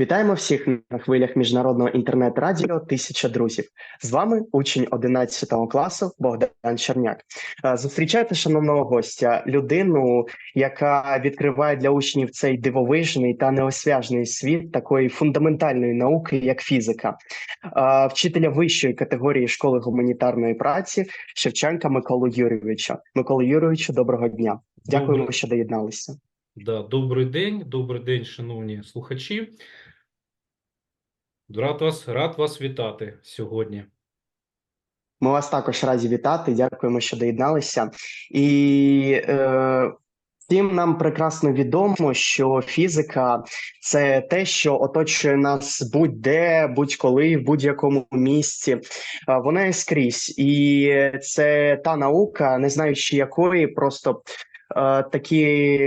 Вітаємо всіх на хвилях міжнародного інтернет-радіо Тисяча друзів. З вами учень 11 класу Богдан Черняк. Е, Зустрічайте шановного гостя, людину, яка відкриває для учнів цей дивовижний та неосвяжний світ такої фундаментальної науки, як фізика, Е, вчителя вищої категорії школи гуманітарної праці Шевченка Миколу Юрійовича. Микола Юрійовичу, доброго дня. Дякуємо, що доєдналися. Да, добрий день, добрий день, шановні слухачі. Рад вас, рад вас вітати сьогодні. Ми вас також раді вітати. Дякуємо, що доєдналися. І е, нам прекрасно відомо, що фізика це те, що оточує нас будь-де, будь-коли, в будь-якому місці. Е, Вона є скрізь, і це та наука, не знаючи якої, просто. Е, Такі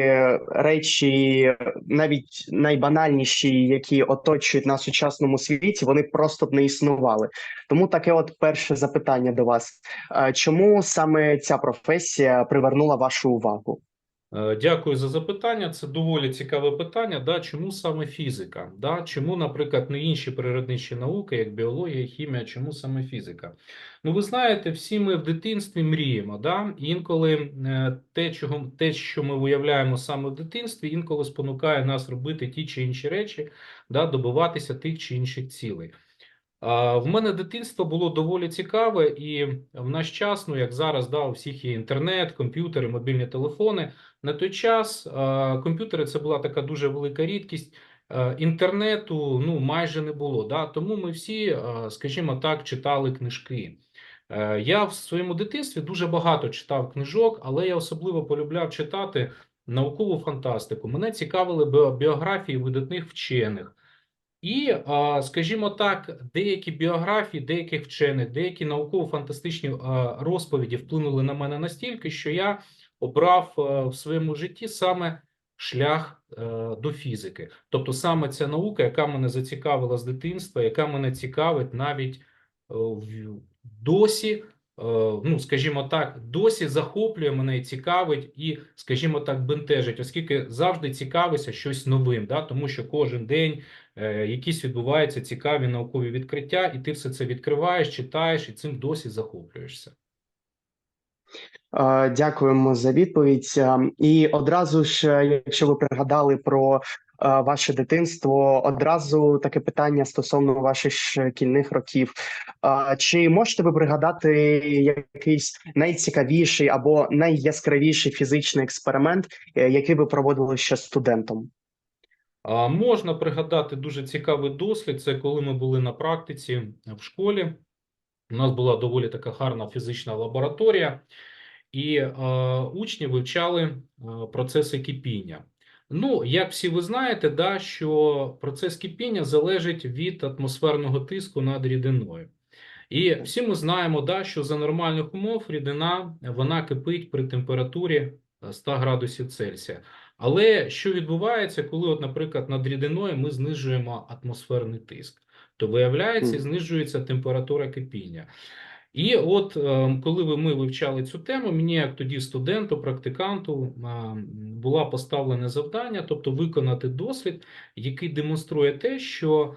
речі, навіть найбанальніші, які оточують нас у сучасному світі, вони просто б не існували. Тому таке, от перше запитання до вас: Е, чому саме ця професія привернула вашу увагу? Е, Дякую за запитання. Це доволі цікаве питання. Да? Чому саме фізика? Да? Чому, наприклад, не інші природничі науки, як біологія, хімія, чому саме фізика? Ну, ви знаєте, всі ми в дитинстві мріємо. Да? Інколи е, те, чого, те, що ми виявляємо саме в дитинстві, інколи спонукає нас робити ті чи інші речі, да? добиватися тих чи інших цілей. В мене дитинство було доволі цікаве, і в наш час, ну як зараз, да, у всіх є інтернет, комп'ютери, мобільні телефони. На той час комп'ютери це була така дуже велика рідкість. Інтернету ну майже не було. Да? Тому ми всі, скажімо так, читали книжки. Е, Я в своєму дитинстві дуже багато читав книжок, але я особливо полюбляв читати наукову фантастику. Мене цікавили біографії видатних вчених. І, скажімо так, деякі біографії, деяких вчених, деякі науково-фантастичні розповіді вплинули на мене настільки, що я обрав в своєму житті саме шлях е, до фізики. Тобто саме ця наука, яка мене зацікавила з дитинства, яка мене цікавить навіть е, досі, е, ну, скажімо так, досі захоплює мене і цікавить, і, скажімо так, бентежить, оскільки завжди цікавишся щось новим, да? тому що кожен день е, якісь відбуваються цікаві наукові відкриття, і ти все це відкриваєш, читаєш і цим досі захоплюєшся. Е, Дякуємо за відповідь. Е, І одразу ж, е, якщо ви пригадали про е, ваше дитинство, одразу таке питання стосовно ваших шкільних років. Е, Чи можете ви пригадати якийсь найцікавіший або найяскравіший фізичний експеримент, е, який ви проводили ще студентом? Можна пригадати дуже цікавий дослід. Це коли ми були на практиці в школі. У нас була доволі така гарна фізична лабораторія, і е, учні вивчали е, процеси кипіння. Ну, як всі ви знаєте, да, що процес кипіння залежить від атмосферного тиску над рідиною. І всі ми знаємо, да, що за нормальних умов рідина вона кипить при температурі е, 100 градусів Цельсія. Але що відбувається, коли, от, наприклад, над рідиною ми знижуємо атмосферний тиск, то виявляється, знижується температура кипіння. І от е, коли ми вивчали цю тему, мені як тоді студенту, практиканту, е, була поставлене завдання, тобто виконати дослід, який демонструє те, що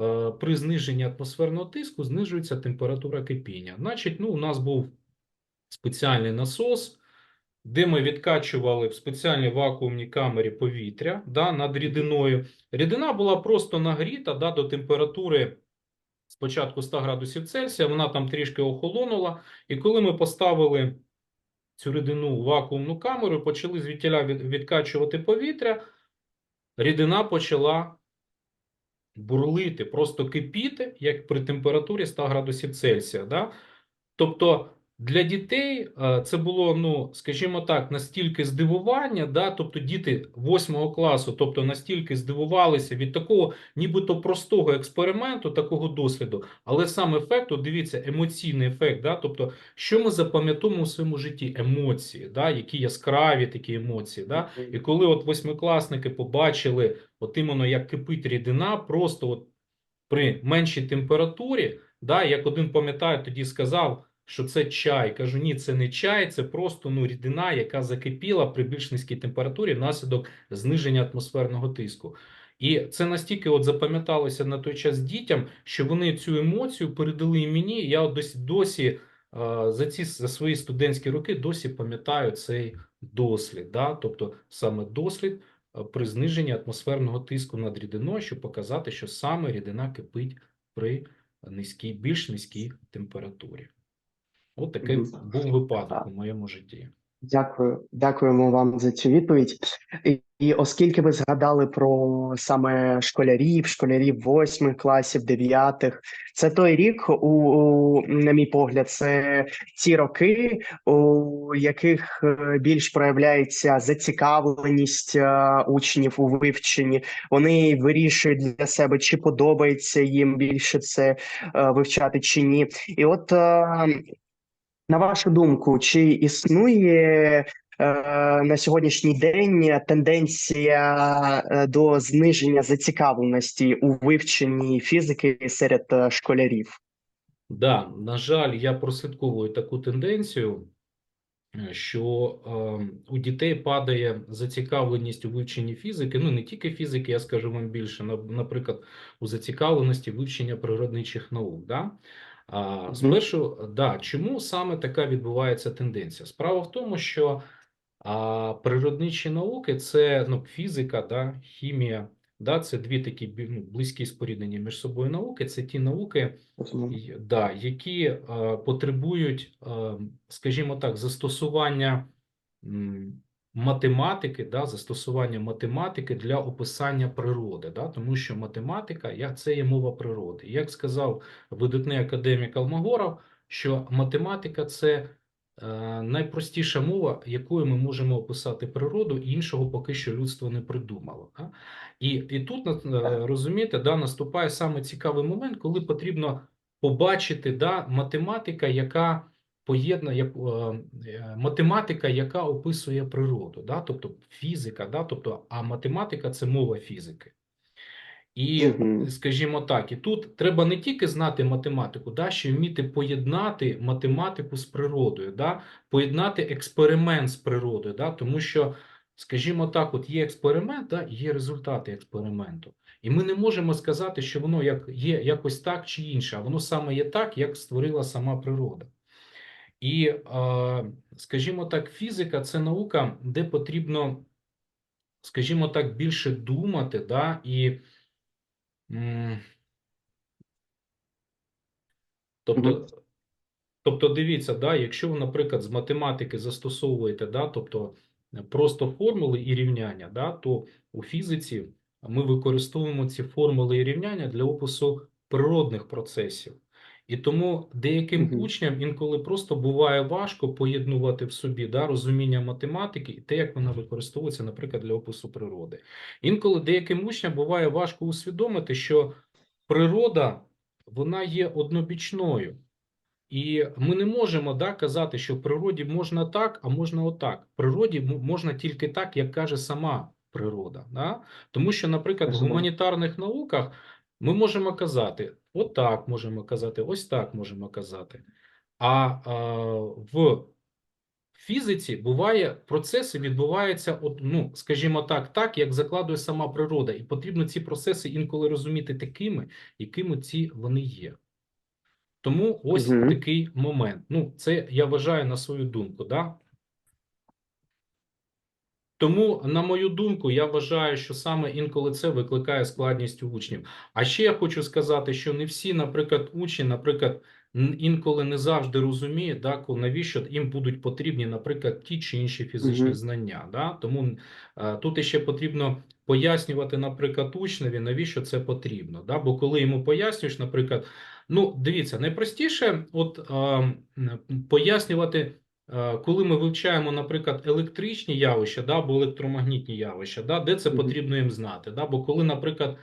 е, при зниженні атмосферного тиску знижується температура кипіння. Значить, ну, у нас був спеціальний насос, де ми відкачували в спеціальній вакуумній камері повітря да, над рідиною. Рідина була просто нагріта да, до температури спочатку 100 градусів Цельсія, вона там трішки охолонула. І коли ми поставили цю рідину у вакуумну камеру, почали звідтіля відкачувати повітря, рідина почала бурлити, просто кипіти, як при температурі 100 градусів Цельсія. Да? Тобто для дітей е, це було, ну, скажімо так, настільки здивування, да? тобто діти 8 класу, тобто настільки здивувалися від такого нібито простого експерименту, такого досліду, але сам ефект, от дивіться, емоційний ефект, да? тобто, що ми запам'ятовуємо у своєму житті? Емоції, да? які яскраві такі емоції. Да? І коли от восьмикласники побачили, от іменно як кипить рідина, просто от при меншій температурі, да, як один пам'ятаю, тоді сказав, що це чай. Кажу, ні, це не чай, це просто ну, рідина, яка закипіла при більш низькій температурі внаслідок зниження атмосферного тиску. І це настільки от запам'яталося на той час дітям, що вони цю емоцію передали і мені. Я досі, досі за ці за свої студентські роки досі пам'ятаю цей дослід. Да? Тобто саме дослід при зниженні атмосферного тиску над рідиною, щоб показати, що саме рідина кипить при низькій, більш низькій температурі. От такий був випадок у моєму житті. Дякую, дякуємо вам за цю відповідь. І, і оскільки ви згадали про саме школярів, школярів восьмих класів, дев'ятих, це той рік, у, у на мій погляд, це ті роки, у яких е, більш проявляється зацікавленість е, учнів у вивченні. Вони вирішують для себе, чи подобається їм більше це е, вивчати чи ні. І от на вашу думку, чи існує е, на сьогоднішній день тенденція е, до зниження зацікавленості у вивченні фізики серед е, школярів? Да, на жаль, я прослідковую таку тенденцію, е, що е, у дітей падає зацікавленість у вивченні фізики. Ну не тільки фізики, я скажу вам більше, наприклад, у зацікавленості вивчення природничих наук. Да? А, спершу, да, чому саме така відбувається тенденція? Справа в тому, що а, природничі науки це ну, фізика, да, хімія, да, це дві такі ну, близькі споріднені між собою науки. Це ті науки, да, які е, потребують, е, скажімо так, застосування м, математики, да, застосування математики для описання природи, да, тому що математика я, це є мова природи. Як сказав видатний академік Алмагоров, що математика це е, найпростіша мова, якою ми можемо описати природу, іншого поки що людство не придумало. Да? І, і тут е, розумієте, да, наступає саме цікавий момент, коли потрібно побачити да, математика, яка поєднує е, е, математика, яка описує природу, да, тобто фізика, да, тобто, а математика це мова фізики. І, скажімо так, і тут треба не тільки знати математику, да, ще вміти поєднати математику з природою, да, поєднати експеримент з природою, да, тому що, скажімо так, от є експеримент, да, є результати експерименту. І ми не можемо сказати, що воно як є якось так чи інше, а воно саме є так, як створила сама природа. І, е, скажімо так, фізика це наука, де потрібно, скажімо так, більше думати, да, і тобто, тобто, дивіться, да, якщо ви, наприклад, з математики застосовуєте, да, тобто е, просто формули і рівняння, да, то у фізиці ми використовуємо ці формули і рівняння для опису природних процесів. І тому деяким Мгм. учням інколи просто буває важко поєднувати в собі да, розуміння математики і те, як вона використовується, наприклад, для опису природи. Інколи деяким учням буває важко усвідомити, що природа вона є однобічною. І ми не можемо да, казати, що в природі можна так, а можна отак. В природі можна тільки так, як каже сама природа. Да? Тому що, наприклад, в гуманітарних науках ми можемо казати, отак можемо казати, ось так можемо казати. А, в фізиці буває процеси відбуваються, от, ну, скажімо так, так, як закладує сама природа, і потрібно ці процеси інколи розуміти такими, якими ці вони є. Тому ось Мгм. такий момент. Ну, це я вважаю на свою думку, да? Тому, на мою думку, я вважаю, що саме інколи це викликає складність у учнів. А ще я хочу сказати, що не всі, наприклад, учні, наприклад, інколи не завжди розуміють, да, навіщо їм будуть потрібні, наприклад, ті чи інші фізичні Мгм. знання. Да? Тому е, тут ще потрібно пояснювати, наприклад, учневі, навіщо це потрібно. Да? Бо коли йому пояснюєш, наприклад, ну, дивіться, найпростіше от, м, пояснювати. Е, Коли ми вивчаємо, наприклад, електричні явища да, або електромагнітні явища, да, де це потрібно їм знати. Да? Бо коли, наприклад,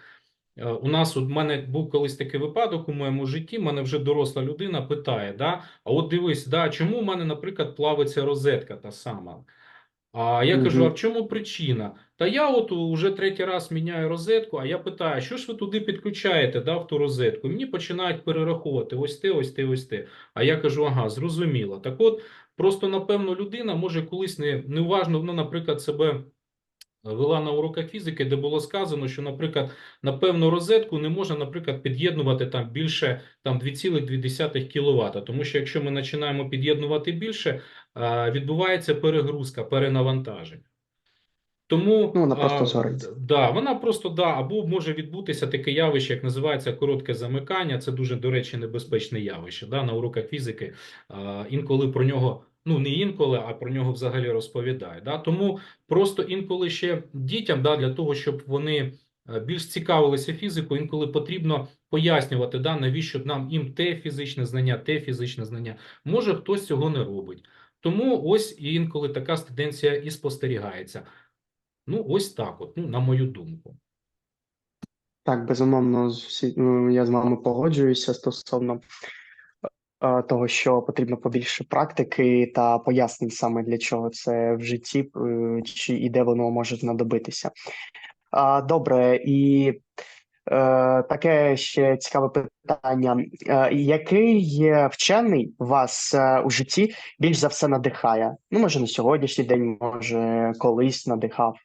е, у нас у мене був колись такий випадок у моєму житті, мене вже доросла людина питає: да, а от дивись, да, чому в мене, наприклад, плавиться розетка та сама? А я кажу: а в чому причина? Та я от уже третій раз міняю розетку, а я питаю, що ж ви туди підключаєте, да, в ту розетку? Мені починають перераховувати ось те, ось те, ось те. А я кажу, ага, зрозуміло. Так от, просто напевно, людина може колись не, неуважно, ну, наприклад, себе вела на уроках фізики, де було сказано, що, наприклад, на певну розетку не можна, наприклад, під'єднувати там більше там 2,2 кВт, тому що якщо ми починаємо під'єднувати більше, відбувається перегрузка, перенавантаження. Тому Ну, вона просто згорить. да, вона просто да, або може відбутися таке явище, як називається коротке замикання. Це дуже, до речі, небезпечне явище. Да, на уроках фізики а, інколи про нього, ну не інколи, а про нього взагалі розповідають. Да. Тому просто інколи ще дітям, да, для того, щоб вони е, більш цікавилися фізикою, інколи потрібно пояснювати, да, навіщо нам їм те фізичне знання, те фізичне знання. Може, хтось цього не робить. Тому ось інколи така тенденція і спостерігається. Ну, ось так, от, ну, на мою думку. Так, безумовно, ну, я з вами погоджуюся стосовно того, що потрібно побільше практики та пояснень саме для чого це в житті, е, чи і де воно може знадобитися. Добре, і е, таке ще цікаве питання. Е, який вчений вас е, у житті більш за все надихає? Ну, може, на сьогоднішній день, може, колись надихав.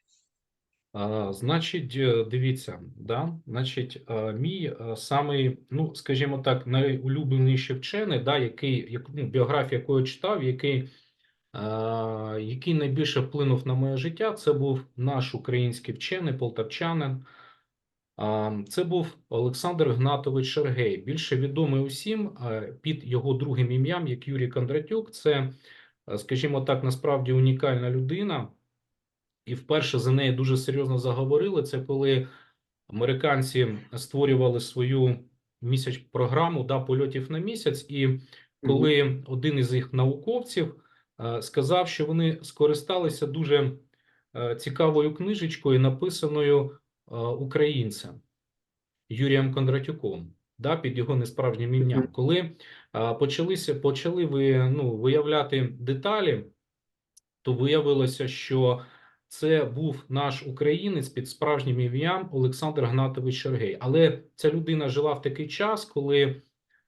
Значить, е, дивіться, да? Значить, е, мій е, самий, ну, скажімо так, найулюбленіший вчений, да, який, як, ну, біографію якого читав, який, е, який найбільше вплинув на моє життя, це був наш український вчений, полтавчанин. А, Це був Олександр Гнатович Шергей, більше відомий усім під його другим ім'ям, як Юрій Кондратюк. Це, скажімо так, насправді унікальна людина. І вперше за неї дуже серйозно заговорили. Це коли американці створювали свою місяць програму да, польотів на місяць, і коли один із їх науковців е, сказав, що вони скористалися дуже е, цікавою книжечкою, написаною е, українцем Юрієм Кондратюком, да, під його несправжнім ім'ям. Коли е, почалися, почали ви, ну, виявляти деталі, то виявилося, що це був наш українець під справжнім ім'ям Олександр Гнатович Шергей. Але ця людина жила в такий час, коли,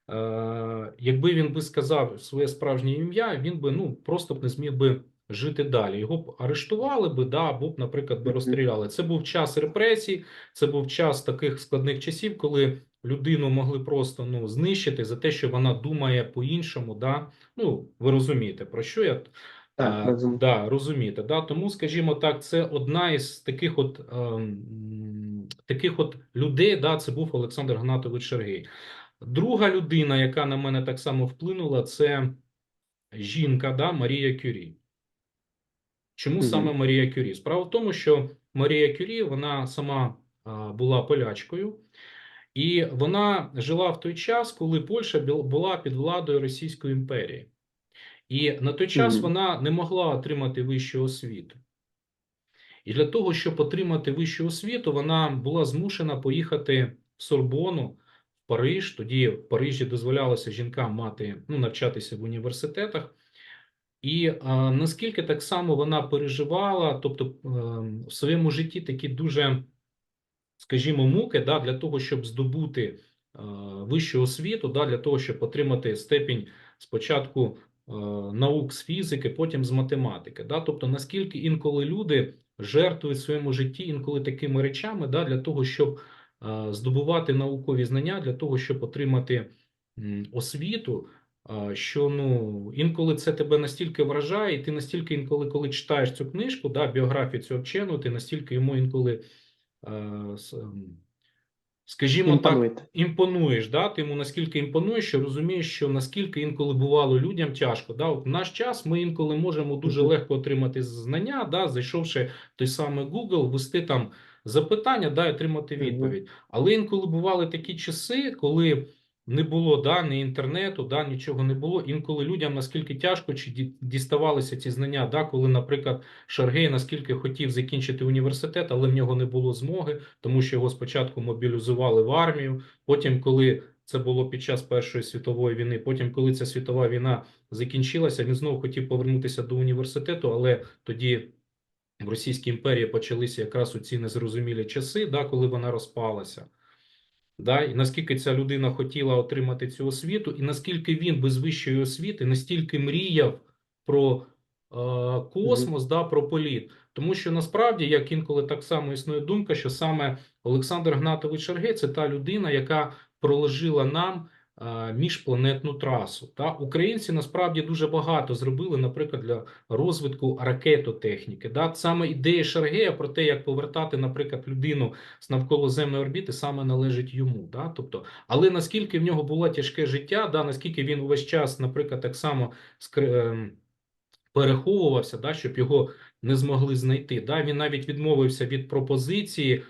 е, якби він би сказав своє справжнє ім'я, він би ну просто б не зміг би жити далі. Його б арештували би, да, або б, наприклад, би розстріляли. Це був час репресій, це був час таких складних часів, коли людину могли просто ну знищити за те, що вона думає по-іншому. Да? Ну ви розумієте про що я. Так, А, розумію. да, розумієте, да? Тому, скажімо так, це одна із таких от, ем, таких от людей, да, це був Олександр Гнатович Шергей. Друга людина, яка на мене так само вплинула, це жінка, да, Марія Кюрі. Чому Мгм. саме Марія Кюрі? Справа в тому, що Марія Кюрі, вона сама а, була полячкою, і вона жила в той час, коли Польща бу- була під владою Російської імперії. І на той час вона не могла отримати вищу освіту. І для того, щоб отримати вищу освіту, вона була змушена поїхати в Сорбону, в Париж. Тоді в Парижі дозволялося жінкам мати, ну, навчатися в університетах. І е, наскільки так само вона переживала, тобто е, в своєму житті такі дуже, скажімо, муки да, для того, щоб здобути е, вищу освіту, да, для того, щоб отримати степінь спочатку наук з фізики, потім з математики. Да? Тобто, наскільки інколи люди жертвують в своєму житті інколи такими речами, да, для того, щоб е, здобувати наукові знання, для того, щоб отримати освіту. Що ну інколи це тебе настільки вражає, і ти настільки інколи, коли читаєш цю книжку, да, біографію цього вченого, ти настільки йому інколи, е, скажімо так, імпонуєш, да? ти йому наскільки імпонуєш, що розумієш, що наскільки інколи бувало людям тяжко. Да? От в наш час ми інколи можемо дуже легко отримати знання, да? зайшовши в той самий Google, ввести там запитання, да, і отримати відповідь. Але інколи бували такі часи, коли не було да, ні інтернету, да, нічого не було. Інколи людям наскільки тяжко чи діставалися ці знання, да, коли, наприклад, Шаргей наскільки хотів закінчити університет, але в нього не було змоги, тому що його спочатку мобілізували в армію. Потім, коли це було під час Першої світової війни, потім, коли ця світова війна закінчилася, він знову хотів повернутися до університету, але тоді. В Російській імперії почалися якраз у ці незрозумілі часи, да, коли вона розпалася. Да, і наскільки ця людина хотіла отримати цю освіту, і наскільки він без вищої освіти настільки мріяв про космос, да, про політ. Тому що насправді, як інколи так само існує думка, що саме Олександр Гнатович Шаргей – це та людина, яка проложила нам е, міжпланетну трасу. Та українці насправді дуже багато зробили, наприклад, для розвитку ракетотехніки. Да? Саме ідея Шаргея про те, як повертати, наприклад, людину з навколоземної орбіти, саме належить йому. Да? Тобто, але наскільки в нього було тяжке життя, да? наскільки він увесь час, наприклад, так само ем, переховувався, да? щоб його не змогли знайти. Да? Він навіть відмовився від пропозиції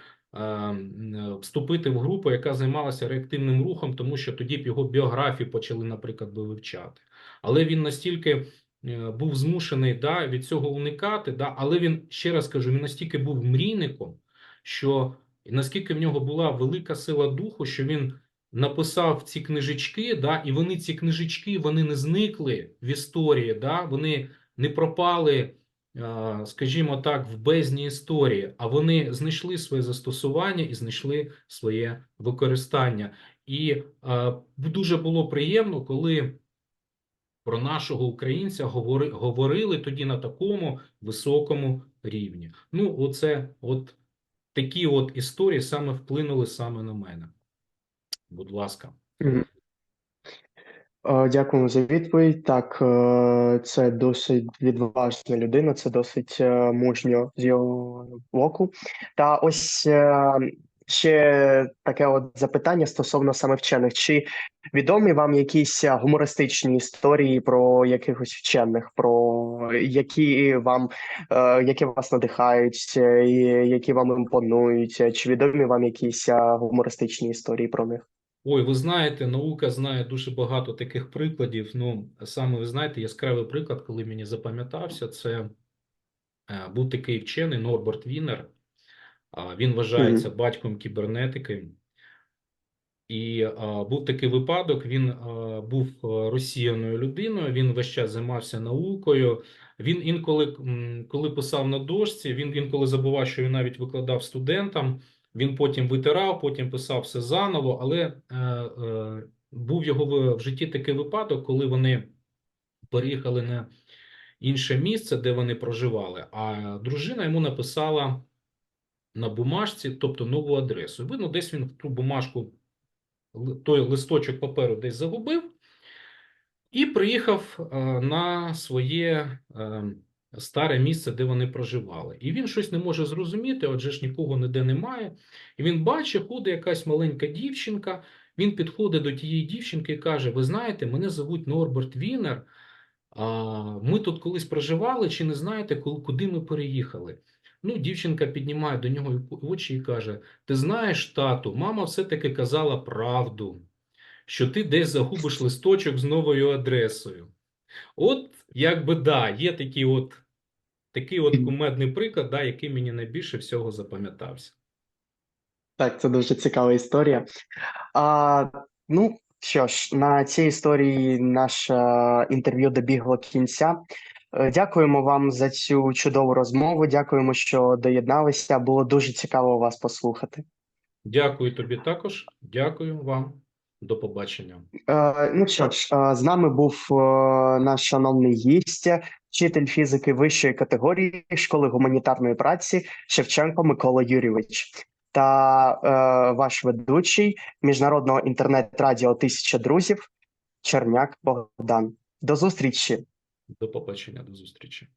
вступити в групу, яка займалася реактивним рухом, тому що тоді б його біографію почали, наприклад, вивчати. Але він настільки е, був змушений да, від цього уникати, да, але він, ще раз кажу, він настільки був мрійником, що наскільки в нього була велика сила духу, що він написав ці книжечки, да, і вони ці книжечки вони не зникли в історії, да, вони не пропали скажімо так, в бездні історії, а вони знайшли своє застосування і знайшли своє використання. І дуже було приємно, коли про нашого українця говорили тоді на такому високому рівні. Ну, оце от такі от історії саме вплинули саме на мене. Будь ласка. Е, Дякуємо за відповідь. Так, е, це досить відважна людина, це досить е, мужньо з його боку. Та ось ще таке от запитання стосовно саме вчених. Чи відомі вам якісь гумористичні історії про якихось вчених, про які вам які вас надихають, які вам імпонують? Чи відомі вам якісь гумористичні історії про них? Ой, ви знаєте, наука знає дуже багато таких прикладів. Ну, саме ви знаєте, яскравий приклад, коли мені запам'ятався, це е, був такий вчений Норберт Вінер. Він вважається батьком кібернетики. І а, був такий випадок. Він а, був а, розсіяною людиною. Він весь час займався наукою. Він інколи, коли писав на дошці, він інколи забував, що він навіть викладав студентам. Він потім витирав, потім писав все заново. Але е, е, був його в, в житті такий випадок, коли вони переїхали на інше місце, де вони проживали. А дружина йому написала на бумажці, тобто нову адресу. Видно, десь він ту бумажку, той листочок паперу десь загубив і приїхав е, на своє е, старе місце, де вони проживали. І він щось не може зрозуміти, отже ж нікого ніде немає. І він бачить, ходить якась маленька дівчинка. Він підходить до тієї дівчинки і каже: Ви знаєте, мене звуть Норберт Вінер. Ми тут колись проживали, чи не знаєте, куди ми переїхали? Ну, дівчинка піднімає до нього очі і каже: Ти знаєш, тату, мама все-таки казала правду, що ти десь загубиш листочок з новою адресою. От, якби да, є такий от, такий от кумедний приклад, да, який мені найбільше всього запам'ятався. Так, це дуже цікава історія. А, ну що ж, на цій історії наше інтерв'ю добігло кінця. Е, Дякуємо вам за цю чудову розмову. Дякуємо, що доєдналися. Було дуже цікаво вас послухати. Дякую тобі також. Дякую вам. До побачення. Е, ну що ж, е, з нами був е, наш шановний гість, вчитель фізики вищої категорії школи гуманітарної праці Шевченко Микола Юрійович та е, ваш ведучий міжнародного інтернет-радіо Тисяча друзів Черняк Богдан. До зустрічі! До побачення, до зустрічі.